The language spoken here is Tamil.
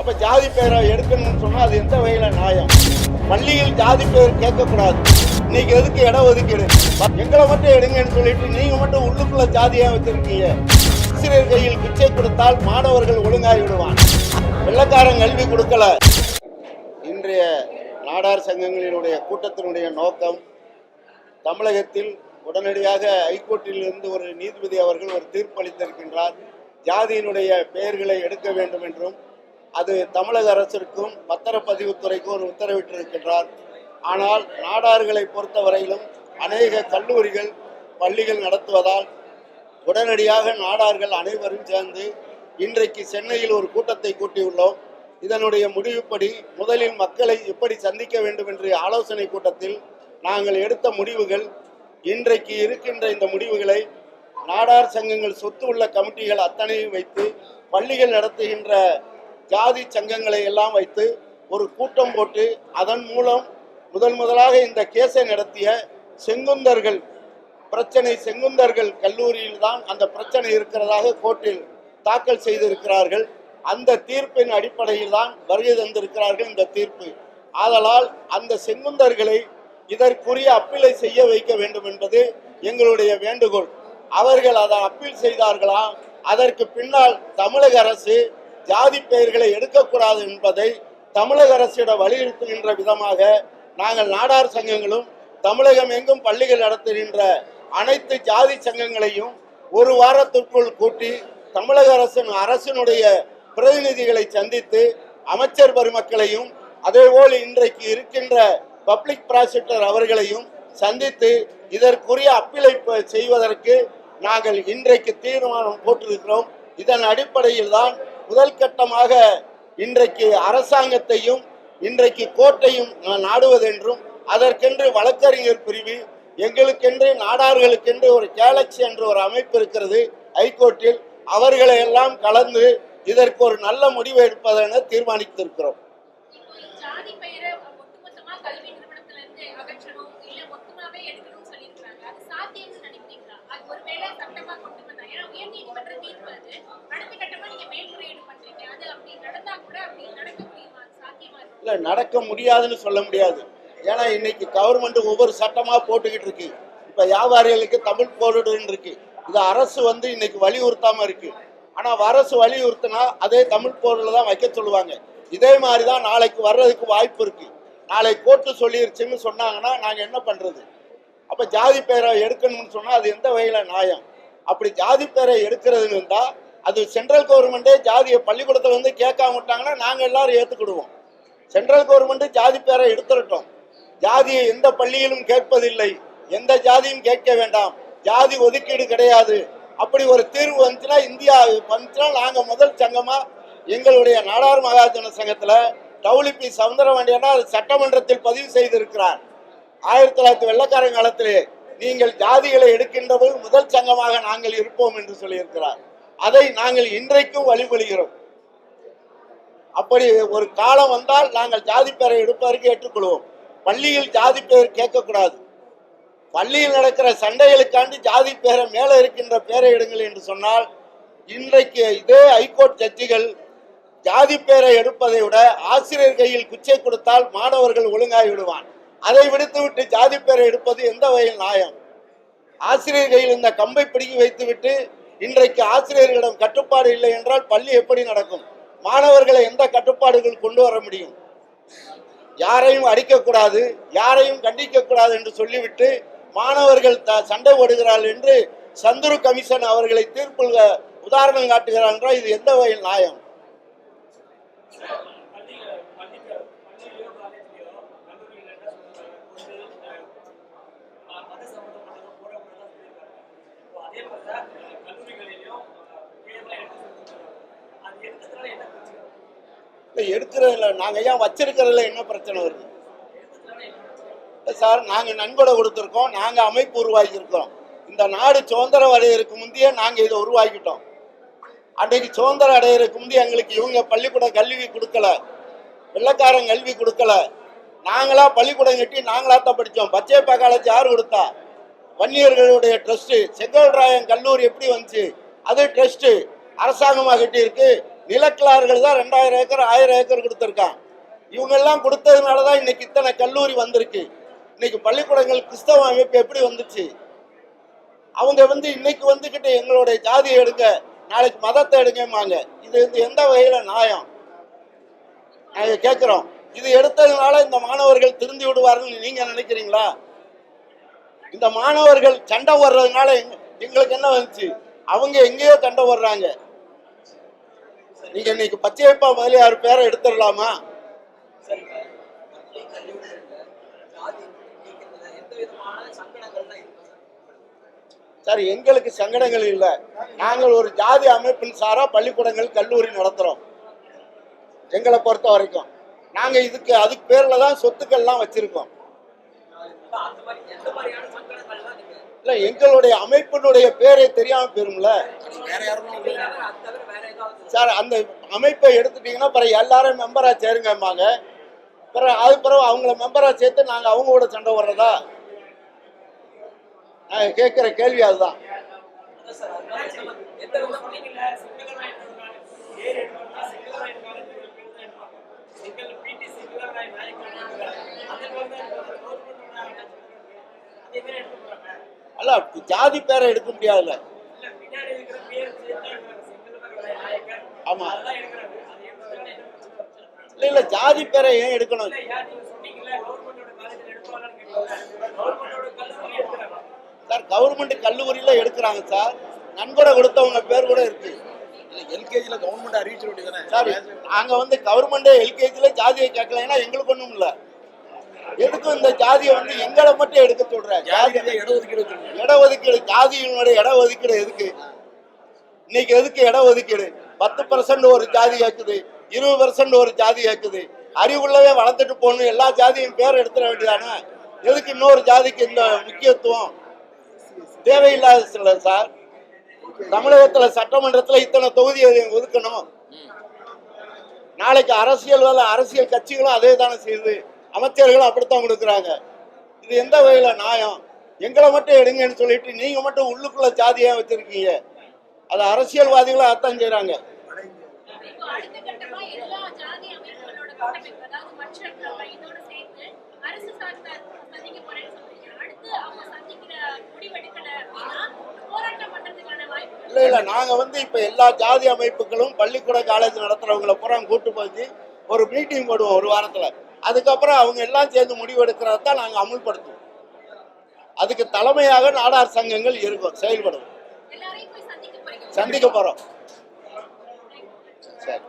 அப்ப ஜாதி பெயரை எடுக்கணும்னு சொன்னா அது எந்த வகையில நியாயம்? பள்ளியில் ஜாதி பெயர் கேட்கக்கூடாது. இன்னைக்கு எதுக்கு இடம் ஒதுக்கீடு? எங்களை மட்டும் எடுங்கன்னு சொல்லிட்டு நீங்க மட்டும் உள்ளுக்குள்ள ஜாதியா வச்சிருக்கீங்க. ஆசிரியர் கையில் பிச்சை கொடுத்தால் மாணவர்கள் ஒழுங்காகி விடுவான் வெள்ளக்காரன் கல்வி கொடுக்கல. இன்றைய நாடார் சங்கங்களினுடைய கூட்டத்தினுடைய நோக்கம் தமிழகத்தில் உடனடியாக ஹைகோர்ட்டில் இருந்து ஒரு நீதிபதி அவர்கள் ஒரு தீர்ப்பு அளித்திருக்கின்றார் ஜாதியினுடைய பெயர்களை எடுக்க வேண்டும் என்றும் அது தமிழக அரசிற்கும் பத்திரப்பதிவுத்துறைக்கும் ஒரு உத்தரவிட்டிருக்கின்றார். ஆனால் நாடார்களை பொறுத்தவரையிலும் அநேக கல்லூரிகள் பள்ளிகள் நடத்துவதால் உடனடியாக நாடார்கள் அனைவரும் சேர்ந்து இன்றைக்கு சென்னையில் ஒரு கூட்டத்தை கூட்டியுள்ளோம். இதனுடைய முடிவுப்படி முதலில் மக்களை எப்படி சந்திக்க வேண்டும் என்ற ஆலோசனை கூட்டத்தில் நாங்கள் எடுத்த முடிவுகள் இன்றைக்கு இருக்கின்ற இந்த முடிவுகளை நாடார் சங்கங்கள் சொத்து உள்ள கமிட்டிகள் அத்தனையும் வைத்து பள்ளிகள் நடத்துகின்ற ஜாதி சங்கங்களை எல்லாம் வைத்து ஒரு கூட்டம் போட்டு அதன் மூலம் முதன் முதலாக இந்த கேஸை நடத்திய செங்குந்தர்கள் பிரச்சனை செங்குந்தர்கள் கல்லூரியில் தான் அந்த பிரச்சனை இருக்கிறதாக கோர்ட்டில் தாக்கல் செய்திருக்கிறார்கள். அந்த தீர்ப்பின் அடிப்படையில் தான் வருகை தந்திருக்கிறார்கள் இந்த தீர்ப்பு. ஆதலால் அந்த செங்குந்தர்களை இதற்குரிய அப்பீலை செய்ய வைக்க வேண்டும் என்பது எங்களுடைய வேண்டுகோள். அவர்கள் அதை அப்பீல் செய்தார்களா? அதற்கு பின்னால் தமிழக அரசு ஜாதி பெயர்களை எடுக்கக்கூடாது என்பதை தமிழக அரசிடம் வலியுறுத்துகின்ற விதமாக நாங்கள் நாடார் சங்கங்களும் தமிழகம் எங்கும் பள்ளிகள் நடத்துகின்ற அனைத்து ஜாதி சங்கங்களையும் ஒரு வாரத்திற்குள் கூட்டி தமிழக அரசின் அரசினுடைய பிரதிநிதிகளை சந்தித்து அமைச்சர் பெருமக்களையும் அதேபோல் இன்றைக்கு இருக்கின்ற பப்ளிக் ப்ராசிக்யூட்டர் அவர்களையும் சந்தித்து இதற்குரிய அப்பீலை செய்வதற்கு நாங்கள் இன்றைக்கு தீர்மானம் போட்டிருக்கிறோம். இதன் அடிப்படையில் தான் முதல் கட்டமாக இன்றைக்கு அரசாங்கத்தையும் இன்றைக்கு கோட்டையும் நாடுவதென்றும் அதற்கென்று வழக்கறிஞர் பிரிவு எங்களுக்கென்று நாடார்களுக்கென்று ஒரு கேலக்சி என்ற ஒரு அமைப்பு இருக்கிறது ஹைகோர்ட்டில். அவர்களை எல்லாம் கலந்து இதற்கு ஒரு நல்ல முடிவு எடுப்பதென தீர்மானித்திருக்கிறோம். எடுக்கணும்னு சொல்லியிருக்காங்க அது சாத்தியம்னு நினைக்கிறீங்களா? அது ஒருவேளை சட்டமா கொண்டு ஏன்னா உயர்நீதிமன்ற தீர்ப்பு அது. அடுத்த கட்டமா நீங்க மேல்முறையீடு பண்றீங்க. அது அப்படி நடந்தா கூட அப்படி நடக்க முடியுமா? சாத்தியமா இல்ல நடக்க முடியாதுன்னு சொல்ல முடியாது. ஏன்னா இன்னைக்கு கவர்மெண்ட் ஒவ்வொரு சட்டமா போட்டுக்கிட்டு இருக்கு. இப்ப வியாபாரிகளுக்கு தமிழ் போர்டுன்னு இருக்கு. இது அரசு வந்து இன்னைக்கு வலியுறுத்தாம இருக்கு. ஆனா அரசு வலியுறுத்தினா அதே தமிழ் போர்டில் தான் வைக்க சொல்லுவாங்க. இதே மாதிரி தான் நாளைக்கு வர்றதுக்கு வாய்ப்பு இருக்கு. நாளை கோர்ட்டு சொல்லிருச்சுன்னு சொன்னாங்கன்னா நாங்க என்ன பண்றது? அப்ப ஜாதி பெயரை எடுக்கணும்னு சொன்னா அது எந்த வகையில நியாயம்? அப்படி ஜாதி பேரை எடுக்கிறதுன்னு இருந்தால் அது சென்ட்ரல் கவர்மெண்டே ஜாதியை பள்ளிக்கூடத்தில் வந்து கேட்காம விட்டாங்கன்னா நாங்கள் எல்லாரும் ஏற்றுக்கிடுவோம் சென்ட்ரல் கவர்மெண்ட்டு ஜாதி பேரை எடுத்துடட்டும் ஜாதியை எந்த பள்ளியிலும் கேட்பதில்லை. எந்த ஜாதியும் கேட்க வேண்டாம். ஜாதி ஒதுக்கீடு கிடையாது. அப்படி ஒரு தீர்வு வந்துச்சுன்னா இந்தியா வந்துச்சுன்னா நாங்கள் முதல் சங்கமாக எங்களுடைய நாடார் மகாஜன சங்கத்தில் டவுலிபி சவுந்தரவாண்டியன்னா அது சட்டமன்றத்தில் பதிவு செய்திருக்கிறார். ஆயிரத்தி தொள்ளாயிரத்தி வெள்ளக்காரன் காலத்திலே நீங்கள் ஜாதிகளை எடுக்கின்றபோது முதல் சங்கமாக நாங்கள் இருப்போம் என்று சொல்லியிருக்கிறார். அதை நாங்கள் இன்றைக்கும் வழிபடுகிறோம். அப்படி ஒரு காலம் வந்தால் நாங்கள் ஜாதி பெயரை எடுப்பதற்கு ஏற்றுக்கொள்வோம். பள்ளியில் ஜாதி பெயர் கேட்கக்கூடாது. பள்ளியில் நடக்கிற சண்டைகளுக்காண்டி ஜாதி பெயரை மேலே இருக்கின்ற பெயரை எடுங்கள் என்று சொன்னால் இன்றைக்கு இதே ஹைகோர்ட் ஜட்ஜிகள் ஜாதி பெயரை எடுப்பதை விட ஆசிரியர் கையில் குச்சை கொடுத்தால் மாணவர்கள் ஒழுங்காகி விடுவான் அதை விடுத்துவிட்டு ஜாதி பேரை எடுப்பது எந்த வகையில் நியாயம்? ஆசிரியர் கையில் இந்த கம்பை பிடுங்கி வைத்துவிட்டு இன்றைக்கு ஆசிரியர்களிடம் கட்டுப்பாடு இல்லை என்றால் பள்ளி எப்படி நடக்கும்? மாணவர்களை எந்த கட்டுப்பாடுகள் கொண்டு வர முடியும்? யாரையும் அடிக்கக்கூடாது யாரையும் கண்டிக்கக்கூடாது என்று சொல்லிவிட்டு மாணவர்கள் த சண்டை ஓடுகிறார்கள் என்று சந்துரு கமிஷன் அவர்களை தீர்ப்பு உதாரணம் காட்டுகிறார் என்றால் இது எந்த வகையில் நியாயம் பள்ளியில பள்ளிக்கு பள்ளியிலயோ காலேஜ்லயோ கல்லூரியில என்ன சொல்றாங்க வந்து அஹ், மத சம்பந்தப்பட்டதை போடக்கூடாதுன்னு சொல்லியிருக்காங்க இப்போ அதே மாதிரி தான் அஹ், கல்லூரிகளிலையும் அஹ், பேர்லாம் எடுத்து சொல்லியிருக்காங்க அது எடுத்ததுனால என்ன பிரச்சனை இல்லை எடுக்கிறதுல நாங்கள் ஏன் வச்சிருக்கிறதுல என்ன பிரச்சனை வருது? சார் நாங்கள் நன்கொடை கொடுத்துருக்கோம். நாங்கள் அமைப்பு உருவாக்கியிருக்கோம். இந்த நாடு சுதந்திரம் அடையிறதுக்கு முந்தைய நாங்கள் இதை உருவாக்கிட்டோம். அன்றைக்கு சுதந்திரம் அடையிறதுக்கு முந்தைய எங்களுக்கு இவங்க பள்ளிக்கூட கல்வி கொடுக்கல. வெள்ளக்காரன் கல்வி கொடுக்கல. நாங்களா பள்ளிக்கூடம் கட்டி நாங்களா தான் படித்தோம் பச்சைப்பா காலேஜ் யார் கொடுத்தா? வன்னியர்களுடைய ட்ரஸ்ட்டு செங்கல்ராயன் கல்லூரி எப்படி வந்துச்சு? அது ட்ரஸ்ட்டு அரசாங்கமாக கட்டியிருக்கு. நிலக்கிழார்கள் தான் ரெண்டாயிரம் ஏக்கர் ஆயிரம் ஏக்கர் கொடுத்துருக்கான் இவங்க எல்லாம் கொடுத்ததுனால தான் இன்னைக்கு இத்தனை கல்லூரி வந்திருக்கு. இன்னைக்கு பள்ளிக்கூடங்கள் கிறிஸ்தவ அமைப்பு எப்படி வந்துச்சு? அவங்க வந்து இன்னைக்கு வந்துக்கிட்டு எங்களுடைய ஜாதியை எடுங்க நாளைக்கு மதத்தை எடுங்கம்பாங்க. இது வந்து எந்த வகையில் நியாயம்? நாங்கள் கேட்குறோம் இது எடுத்ததுனால இந்த மாணவர்கள் திருந்தி விடுவார்கள் நீங்கள் நினைக்கிறீங்களா? இந்த மாணவர்கள் சண்டை வர்றதுனால எங்களுக்கு என்ன வந்துச்சு? அவங்க எங்கேயோ சண்டை வர்றாங்க நீங்க இன்னைக்கு பச்சையப்பா முதலியார் பேரை எடுத்துடலாமா? சரி எங்களுக்கு சங்கடங்கள் இல்லை. நாங்கள் ஒரு ஜாதி அமைப்பின் சாரா பள்ளிக்கூடங்கள் கல்லூரி நடத்துறோம். எங்களை பொறுத்த வரைக்கும். நாங்க இதுக்கு அதுக்கு பேர்ல தான் சொத்துக்கள்லாம் வச்சிருக்கோம். இல்ல எங்களுடைய அமைப்பினுடைய பேரே தெரியாம போயிரும்ல? சார் அந்த அமைப்பை எடுத்துட்டீங்கன்னா பிறகு எல்லாரும் மெம்பரா சேருங்கம்பாங்க. பிறகு அது பிறகு அவங்கள மெம்பரா சேர்த்து நாங்க அவங்க கூட சண்டை வர்றதா நாங்க கேட்கிற கேள்வி அதுதான் சார் அதனால நம்ம எந்த விதமான இல்ல சிங்களரா இருக்கிறதுனால ஏர் எடுக்கணும்னா சிங்களரா இருந்தாலும் சிங்கள பேர் தான் எடுப்பாங்க சிங்கள பிடி சிங்களரா நாயக்கர் அந்த மாதிரி தான் இருப்பாங்க கவர்மெண்டோட அதே மாதிரி எடுக்க போறாங்க அல்ல ஜாதி பேரை எடுக்க முடியாதுல்ல. ஆமா. இல்ல இல்ல ஜாதி பேரை ஏன் எடுக்கணும்? சார் கவர்மெண்ட் கல்லூரியில எடுக்கிறாங்க சார். நன்கொடை கொடுத்தவங்க பேர் கூட இருக்கு. எல்கேஜில கவர்மெண்ட் அறிவிச்சிட வேண்டியதானே சார் நாங்க வந்து கவர்மெண்டே எல்கேஜில ஜாதியை கேட்கலைன்னா எங்களுக்கு ஒண்ணும் இல்ல. எதுக்கும் இந்த ஜாதியை வந்து எங்களை மட்டும் எடுக்க சொல்ற ஜாதி ஜாதி இடஒதுக்கீடு ஜாதியினுடைய இடஒதுக்கீடு எதுக்கு? இன்னைக்கு எதுக்கு இடஒதுக்கீடு பத்து பர்சன்ட் ஒரு ஜாதி கேட்குது இருபது பர்சன்ட் ஒரு ஜாதி கேட்குது அறிவுள்ளவே வளர்த்துட்டு போகணும் எல்லா ஜாதியும் பேர் எடுத்துட வேண்டியதானே? எதுக்கு இன்னொரு ஜாதிக்கு இந்த முக்கியத்துவம்? தேவையில்லாத சில சார். தமிழகத்துல சட்டமன்றத்துல இத்தனை தொகுதியை ஒதுக்கணும். நாளைக்கு அரசியல் வேலை அரசியல் கட்சிகளும் அதே தானே செய்யுது. அமைச்சர்கள் அப்படித்தான் கொடுக்குறாங்க. இது எந்த வகையில நியாயம்? எங்களை மட்டும் எடுங்கன்னு சொல்லிட்டு நீங்க மட்டும் உள்ளுக்குள்ள ஜாதியா வச்சிருக்கீங்க. அது அரசியல்வாதிகளும் அதான் செய்கிறாங்க இல்லை இல்லை நாங்கள் இல்ல இல்ல நாங்க வந்து இப்ப எல்லா ஜாதி அமைப்புகளும் பள்ளிக்கூட காலேஜ் நடத்துறவங்கள பூரா கூட்டு போய் ஒரு மீட்டிங் போடுவோம் ஒரு வாரத்துல. அதுக்கப்புறம் அவங்க எல்லாம் சேர்ந்து முடிவெடுக்கிறத தான் நாங்க அமுல்படுத்துவோம். அதுக்கு தலைமையாக நாடார் சங்கங்கள் இருக்கும் செயல்படும். சந்திக்க போறோம். சரி.